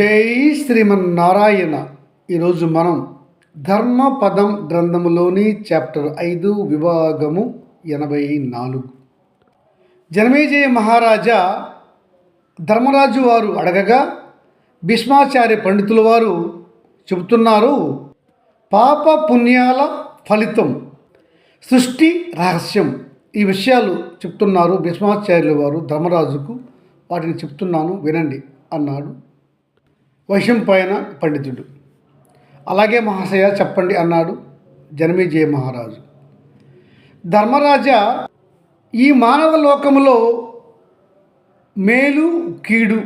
జై శ్రీమన్నారాయణ. ఈరోజు మనం ధర్మపదం గ్రంథములోని చాప్టర్ ఐదు విభాగము ఎనభై నాలుగు. జనమేజయ మహారాజా ధర్మరాజు వారు అడగగా భీష్మాచార్య పండితుల వారు చెబుతున్నారు పాప పుణ్యాల ఫలితం సృష్టి రహస్యం ఈ విషయాలు చెప్తున్నారు భీష్మాచార్యుల వారు ధర్మరాజుకు వాటిని చెప్తున్నాను వినండి అన్నాడు. వైశంపాయన పండితుడు. అలాగే మహాశయ చెప్పండి అన్నాడు జనమేజయ మహారాజు. ధర్మరాజా ఈ మానవ లోకములో మేలు కీడు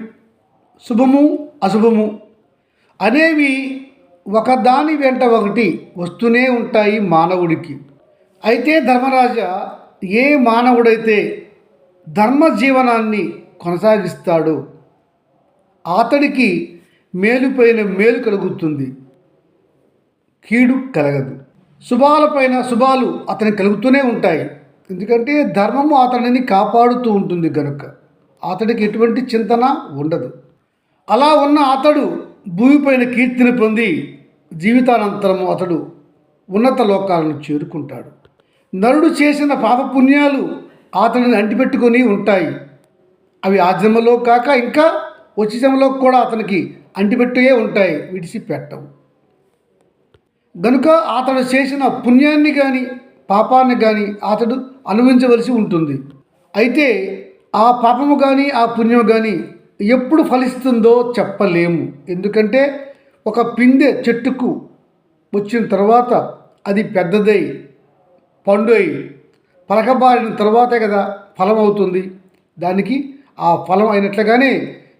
శుభము అశుభము అనేవి ఒకదాని వెంట ఒకటి వస్తూనే ఉంటాయి మానవుడికి. అయితే ధర్మరాజా ఏ మానవుడైతే ధర్మ జీవనాన్ని కొనసాగిస్తాడో అతడికి మేలుపైన మేలు కలుగుతుంది. కీడు కలగదు. శుభాలపైన శుభాలు అతనికి కలుగుతూనే ఉంటాయి. ఎందుకంటే ధర్మము అతనిని కాపాడుతూ ఉంటుంది కనుక అతడికి ఎటువంటి చింతన ఉండదు. అలా ఉన్న అతడు భూమిపైన కీర్తిని పొంది జీవితానంతరము అతడు ఉన్నత లోకాలను చేరుకుంటాడు. నరుడు చేసిన పాపపుణ్యాలు అతడిని అంటిపెట్టుకొని ఉంటాయి. అవి ఆ జన్మలో కాక ఇంకా వచ్చే జన్మలో కూడా అతనికి అంటిపెట్టుయే ఉంటాయి విడిచిపెట్టవు. గనుక అతడు చేసిన పుణ్యాన్ని కానీ పాపాన్ని కానీ అతడు అనుభవించవలసి ఉంటుంది. అయితే ఆ పాపము కానీ ఆ పుణ్యం కానీ ఎప్పుడు ఫలిస్తుందో చెప్పలేము. ఎందుకంటే ఒక పిందె చెట్టుకు వచ్చిన తర్వాత అది పెద్దదై పండు అయి పలకబారిన తర్వాతే కదా ఫలం అవుతుంది దానికి ఆ ఫలం అయినట్లుగానే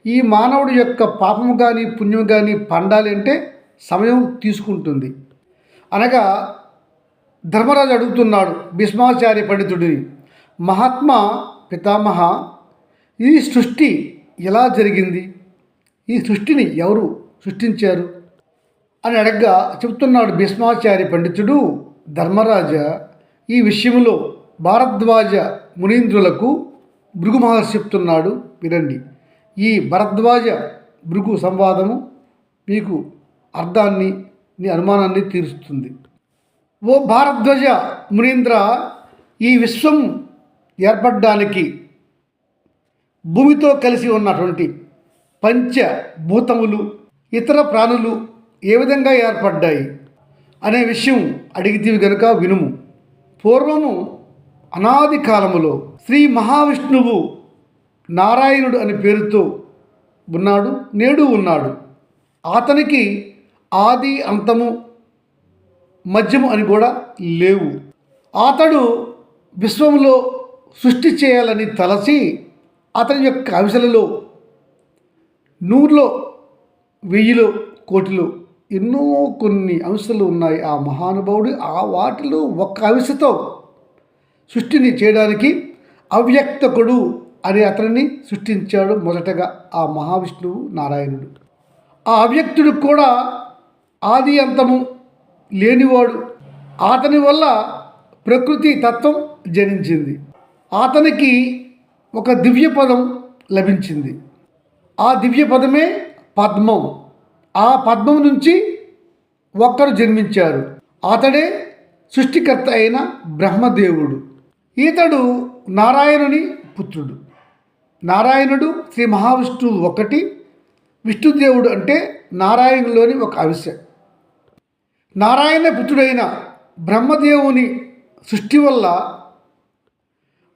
ఈ మానవుడి యొక్క పాపము కానీ పుణ్యం కానీ పండాలి అంటే సమయం తీసుకుంటుంది. అనగా ధర్మరాజు అడుగుతున్నాడు భీష్మాచార్య పండితుడిని మహాత్మా పితామహ ఈ సృష్టి ఎలా జరిగింది? ఈ సృష్టిని ఎవరు సృష్టించారు? అని అడగ్గా చెబుతున్నాడు భీష్మాచార్య పండితుడు ధర్మరాజ. ఈ విషయంలో భారద్వాజ మునీంద్రులకు భృగు మహర్షి చెప్తున్నాడు వినండి ఈ భరద్వాజ భృగు సంవాదము మీకు అర్థాన్ని నీ అనుమానాన్ని తీరుస్తుంది. ఓ భారద్వజ మునీంద్ర ఈ విశ్వం ఏర్పడడానికి భూమితో కలిసి ఉన్నటువంటి పంచభూతములు ఇతర ప్రాణులు ఏ విధంగా ఏర్పడ్డాయి అనే విషయం అడిగితేవి గనుక వినుము. పూర్వము అనాది కాలములో శ్రీ మహావిష్ణువు నారాయణుడు అనే పేరుతో ఉన్నాడు నేడు ఉన్నాడు. అతనికి ఆది అంతము మధ్యము అని కూడా లేవు. అతడు విశ్వంలో సృష్టి చేయాలని తలసి అతని యొక్క అంశాలలో నూరులో వెయ్యిలో కోటిలో ఎన్నో కొన్ని అంశాలు ఉన్నాయి. ఆ మహానుభావుడు ఆ వాటిలో ఒక్క అంశతో సృష్టిని చేయడానికి అవ్యక్తకుడు అని అతనిని సృష్టించాడు మొదటగా ఆ మహావిష్ణువు నారాయణుడు. ఆ అవ్యక్తుడు కూడా ఆది అంతము లేనివాడు. అతని వల్ల ప్రకృతి తత్వం జనించింది. అతనికి ఒక దివ్య పదం లభించింది. ఆ దివ్య పదమే పద్మం. ఆ పద్మం నుంచి ఒక్కరు జన్మించారు. అతడే సృష్టికర్త అయిన బ్రహ్మదేవుడు. ఈతడు నారాయణుని పుత్రుడు. నారాయణుడు శ్రీ మహావిష్ణువు ఒకటి విష్ణుదేవుడు అంటే నారాయణులోని ఒక అంశ నారాయణ పుత్రుడైన బ్రహ్మదేవుని సృష్టి వల్ల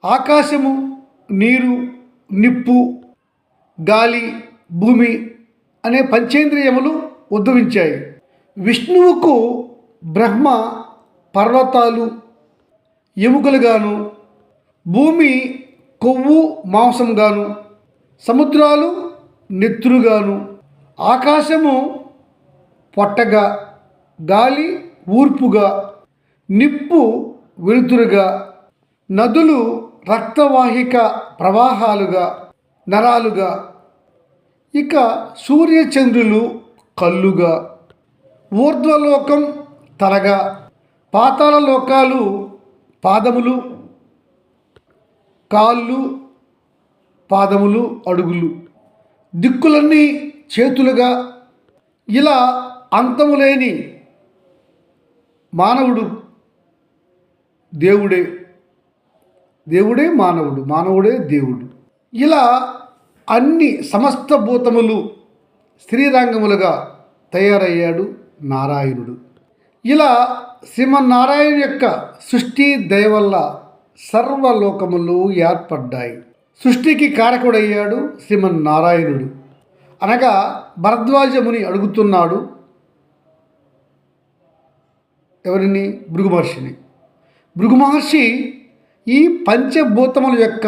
ఆకాశము నీరు నిప్పు గాలి భూమి అనే పంచేంద్రియములు ఉద్భవించాయి. విష్ణువుకు బ్రహ్మ పర్వతాలు ఎముకలుగాను భూమి కొవ్వు మాంసంగాను సముద్రాలు నెత్తురుగాను ఆకాశము పొట్టగా గాలి ఊర్పుగా నిప్పు వెలుతురుగా నదులు రక్తవాహిక ప్రవాహాలుగా నరాలుగా ఇక సూర్యచంద్రులు కళ్ళుగా ఊర్ధ్వలోకం తలగా పాతాళ లోకాలు పాదములు కాళ్ళు పాదములు అడుగులు. దిక్కులన్నీ చేతులుగా ఇలా అంతము లేని మానవుడు దేవుడే. దేవుడే మానవుడు మానవుడే దేవుడు. ఇలా అన్ని సమస్త భూతములు శ్రీరంగములుగా తయారయ్యాడు నారాయణుడు. ఇలా శ్రీమన్నారాయణ యొక్క సృష్టి దయ వల్ల సర్వలోకములు ఏర్పడ్డాయి. సృష్టికి కారకుడయ్యాడు శ్రీమన్నారాయణుడు అనగా భరద్వాజముని అడుగుతున్నాడు ఎవరిని? భృగు మహర్షిని భృగు మహర్షి ఈ పంచభూతముల యొక్క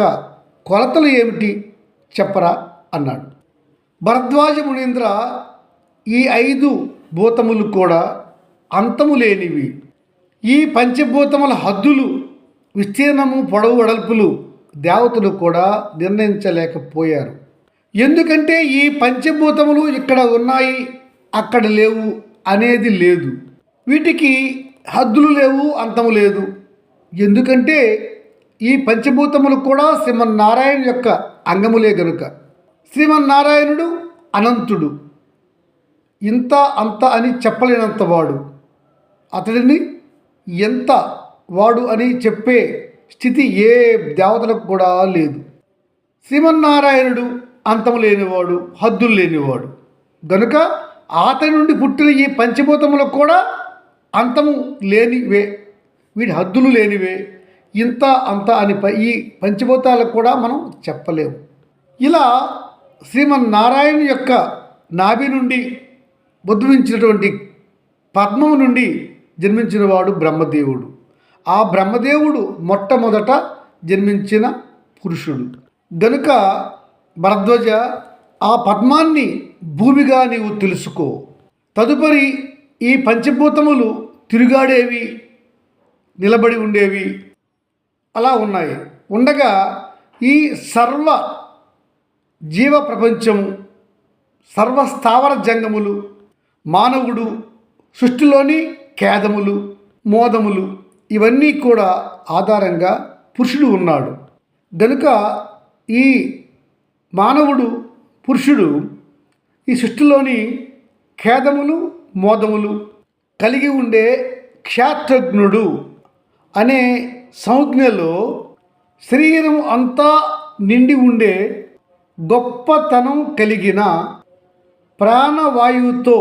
కొలతలు ఏమిటి చెప్పరా అన్నాడు. భరద్వాజ మునీంద్ర ఈ ఐదు భూతములు కూడా అంతము లేనివి. ఈ పంచభూతముల హద్దులు విస్తీర్ణము పొడవు వెడల్పులు దేవతలు కూడా నిర్ణయించలేకపోయారు. ఎందుకంటే ఈ పంచభూతములు ఇక్కడ ఉన్నాయి అక్కడ లేవు అనేది లేదు. వీటికి హద్దులు లేవు అంతము లేదు. ఎందుకంటే ఈ పంచభూతములు కూడా శ్రీమన్నారాయణ యొక్క అంగములే గనుక. శ్రీమన్నారాయణుడు అనంతుడు. ఇంత అంత అని చెప్పలేనంతవాడు అతడిని ఎంత వాడు అని చెప్పే స్థితి ఏ దేవతలకు కూడా లేదు. శ్రీమన్నారాయణుడు అంతము లేనివాడు హద్దులు లేనివాడు. గనుక అతని నుండి పుట్టిన ఈ పంచభూతములకు కూడా అంతము లేనివే వీటి హద్దులు లేనివే. ఇంత అంత అని ఈ పంచభూతాలకు కూడా మనం చెప్పలేము. ఇలా శ్రీమన్నారాయణ యొక్క నాభి నుండి ఉద్భవించినటువంటి పద్మము నుండి జన్మించినవాడు బ్రహ్మదేవుడు. ఆ బ్రహ్మదేవుడు మొట్టమొదట జన్మించిన పురుషుడు. గనుక భరద్వజ ఆ పద్మాన్ని భూమిగా నీవు తెలుసుకో. తదుపరి ఈ పంచభూతములు తిరుగాడేవి నిలబడి ఉండేవి. అలా ఉన్నాయి. ఉండగా ఈ సర్వ జీవ ప్రపంచము సర్వస్థావర జంగములు మానవుడు సృష్టిలోని ఖేదములు మోదములు ఇవన్నీ కూడా ఆధారంగా పురుషుడు ఉన్నాడు. గనుక ఈ మానవుడు పురుషుడు ఈ సృష్టిలోని ఖేదములు మోదములు కలిగి ఉండే క్షేత్రజ్ఞుడు అనే సంజ్ఞలో శరీరం అంతా నిండి ఉండే గొప్పతనం కలిగిన ప్రాణవాయువుతో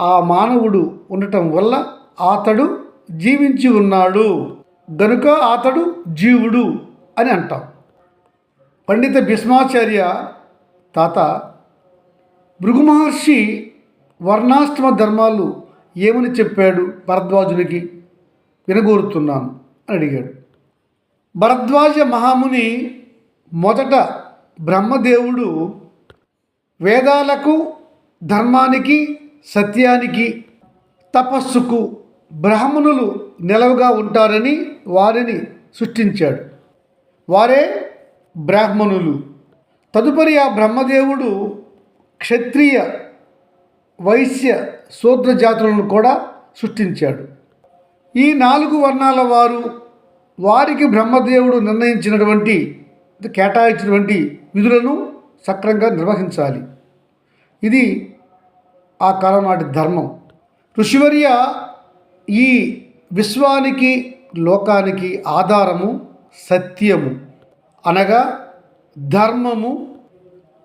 ఆ మానవుడు ఉండటం వల్ల అతడు జీవించి ఉన్నాడు. గనుక అతడు జీవుడు అని అంటాం. పండిత భీష్మాచార్య తాత భృగు మహర్షి వర్ణాశ్రమ ధర్మాలు ఏమని చెప్పాడు? భరద్వాజునికి వినగోరుతున్నాను అని అడిగాడు. భరద్వాజ మహాముని మొదట బ్రహ్మదేవుడు వేదాలకు ధర్మానికి సత్యానికి తపస్సుకు బ్రాహ్మణులు నిలవుగా ఉంటారని వారిని సృష్టించాడు. వారే బ్రాహ్మణులు. తదుపరి ఆ బ్రహ్మదేవుడు క్షత్రియ వైశ్య శూద్ర జాతులను కూడా సృష్టించాడు. ఈ నాలుగు వర్ణాల వారు వారికి బ్రహ్మదేవుడు నిర్ణయించినటువంటి కేటాయించినటువంటి విధులను సక్రంగా నిర్వహించాలి. ఇది ఆ కాలం నాటి ధర్మం. ఋషివర్య ఈ విశ్వానికి లోకానికి ఆధారము సత్యము. అనగా ధర్మము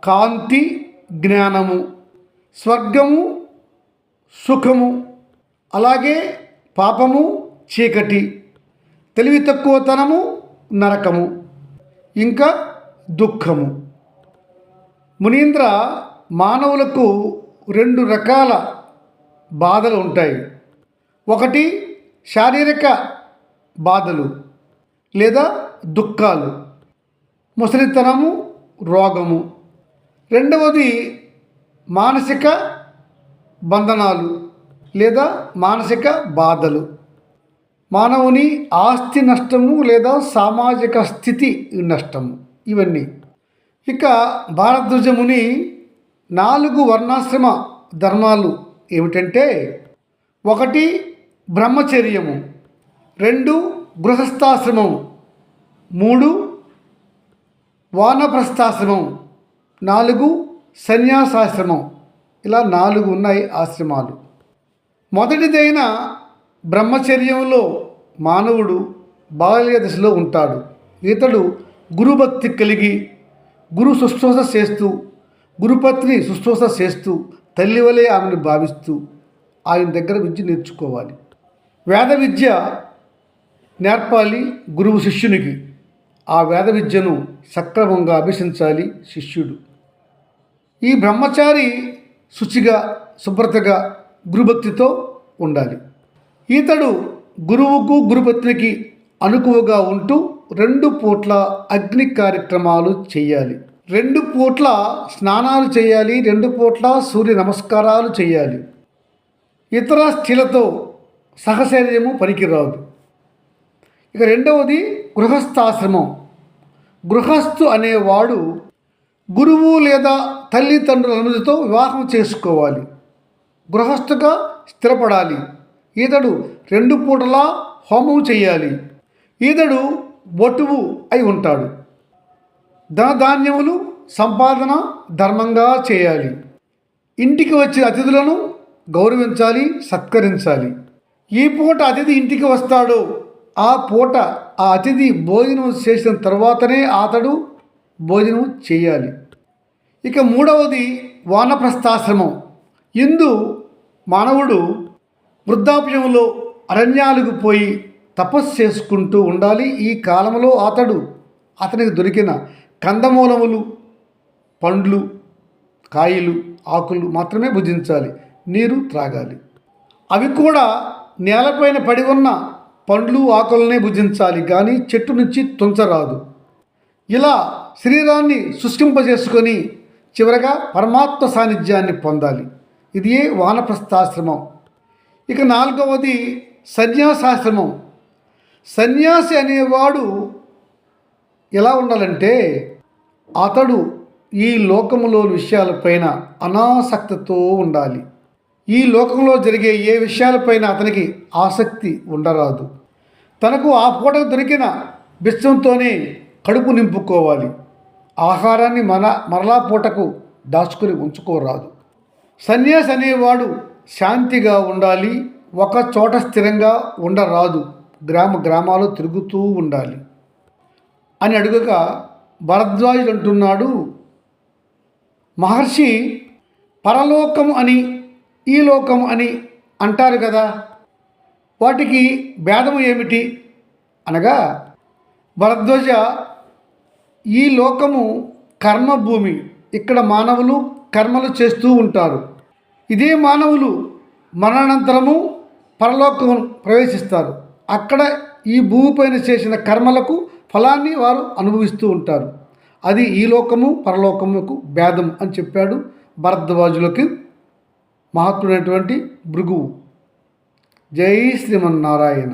కాంతి జ్ఞానము. స్వర్గము సుఖము. అలాగే పాపము చీకటి. తెలివి తక్కువతనము నరకము. ఇంకా దుఃఖము. మునీంద్ర మానవులకు రెండు రకాల బాధలు ఉంటాయి. ఒకటి శారీరక బాధలు లేదా దుఃఖాలు ముసలితనము రోగము. రెండవది మానసిక బంధనాలు లేదా మానసిక బాధలు. మానవుని ఆస్తి నష్టము లేదా సామాజిక స్థితి నష్టము. ఇవన్నీ. ఇక భారతదేశముని నాలుగు వర్ణాశ్రమ ధర్మాలు ఏమిటంటే ఒకటి బ్రహ్మచర్యము. రెండు గృహస్థాశ్రమము. మూడు వానప్రస్థాశ్రమం నాలుగు సన్యాసాశ్రమం. ఇలా నాలుగు ఉన్నాయి ఆశ్రమాలు. మొదటిదైన బ్రహ్మచర్యంలో మానవుడు బాల్య దశలో ఉంటాడు. ఇతడు గురుభక్తి కలిగి గురు శుశ్రూష చేస్తూ గురుపత్ని శుశ్రూష చేస్తూ తల్లి వలె ఆమెను భావిస్తూ ఆయన దగ్గర విద్య నేర్చుకోవాలి. వేద విద్య నేర్పాలి గురువు శిష్యునికి. ఆ వేద విద్యను సక్రమంగా అభ్యసించాలి శిష్యుడు. ఈ బ్రహ్మచారి శుచిగా శుభ్రతగా గురుభక్తితో ఉండాలి. ఈతడు గురువుకు గురుపత్నికి అనుకువగా ఉంటూ రెండు పూట్ల అగ్ని కార్యక్రమాలు చేయాలి. రెండు పూట్ల స్నానాలు చేయాలి రెండు పూట్ల సూర్య నమస్కారాలు చేయాలి. ఇతర స్త్రీలతో సహశర్యము పనికిరాదు. ఇక రెండవది గృహస్థాశ్రమం. గృహస్థు అనేవాడు గురువు లేదా తల్లిదండ్రుల అనుమతితో వివాహం చేసుకోవాలి. గృహస్థుగా స్థిరపడాలి. ఈతడు రెండు పూటలా హోమం చేయాలి ఈతడు బొటువు అయి ఉంటాడు. ధనధాన్యములు సంపాదన ధర్మంగా చేయాలి. ఇంటికి వచ్చిన అతిథులను గౌరవించాలి సత్కరించాలి. ఈ పూట అతిథి ఇంటికి వస్తాడో. ఆ పూట ఆ అతిథి భోజనం చేసిన తర్వాతనే అతడు భోజనం చేయాలి. ఇక మూడవది వానప్రస్థాశ్రమం. ఇందు మానవుడు వృద్ధాప్యంలో అరణ్యాలకు పోయి తపస్సు చేసుకుంటూ ఉండాలి. ఈ కాలంలో అతడు అతనికి దొరికిన కందమూలములు పండ్లు కాయలు ఆకులు మాత్రమే భుజించాలి. నీరు త్రాగాలి. అవి కూడా నేలపైన పడి ఉన్న పండ్లు ఆకులనే భుజించాలి కానీ చెట్టు నుంచి తుంచరాదు ఇలా శరీరాన్ని శుష్కింపజేసుకొని చివరగా పరమాత్మ సాన్నిధ్యాన్ని పొందాలి. ఇది వానప్రస్థాశ్రమం. ఇక నాలుగవది సన్యాసాశ్రమం. సన్యాసి అనేవాడు ఎలా ఉండాలంటే అతడు ఈ లోకములోని విషయాలపైన అనాసక్తితో ఉండాలి. ఈ లోకంలో జరిగే ఏ విషయాలపైన అతనికి ఆసక్తి ఉండరాదు. తనకు ఆ పూట దొరికిన బిస్సంతోనే కడుపు నింపుకోవాలి. ఆహారాన్ని మన మరలా పూటకు దాచుకుని ఉంచుకోరాదు. సన్యాసి అనేవాడు శాంతిగా ఉండాలి ఒక చోట స్థిరంగా ఉండరాదు గ్రామ గ్రామాలు తిరుగుతూ ఉండాలి. అని అడుగగా భరద్వాజుడు అంటున్నాడు మహర్షి పరలోకం అని ఈ లోకం అని అంటారు కదా. వాటికి భేదము ఏమిటి? అనగా భరద్వాజ ఈ లోకము కర్మభూమి. ఇక్కడ మానవులు కర్మలు చేస్తూ ఉంటారు. ఇదే మానవులు మరణానంతరము పరలోకం ప్రవేశిస్తారు. అక్కడ ఈ భూమిపైన చేసిన కర్మలకు ఫలాన్ని వారు అనుభవిస్తూ ఉంటారు. అది ఈ లోకము పరలోకముకు భేదం అని చెప్పాడు భరద్వాజులకి మహత్తుడైనటువంటి భృగువు. జై శ్రీమన్నారాయణ.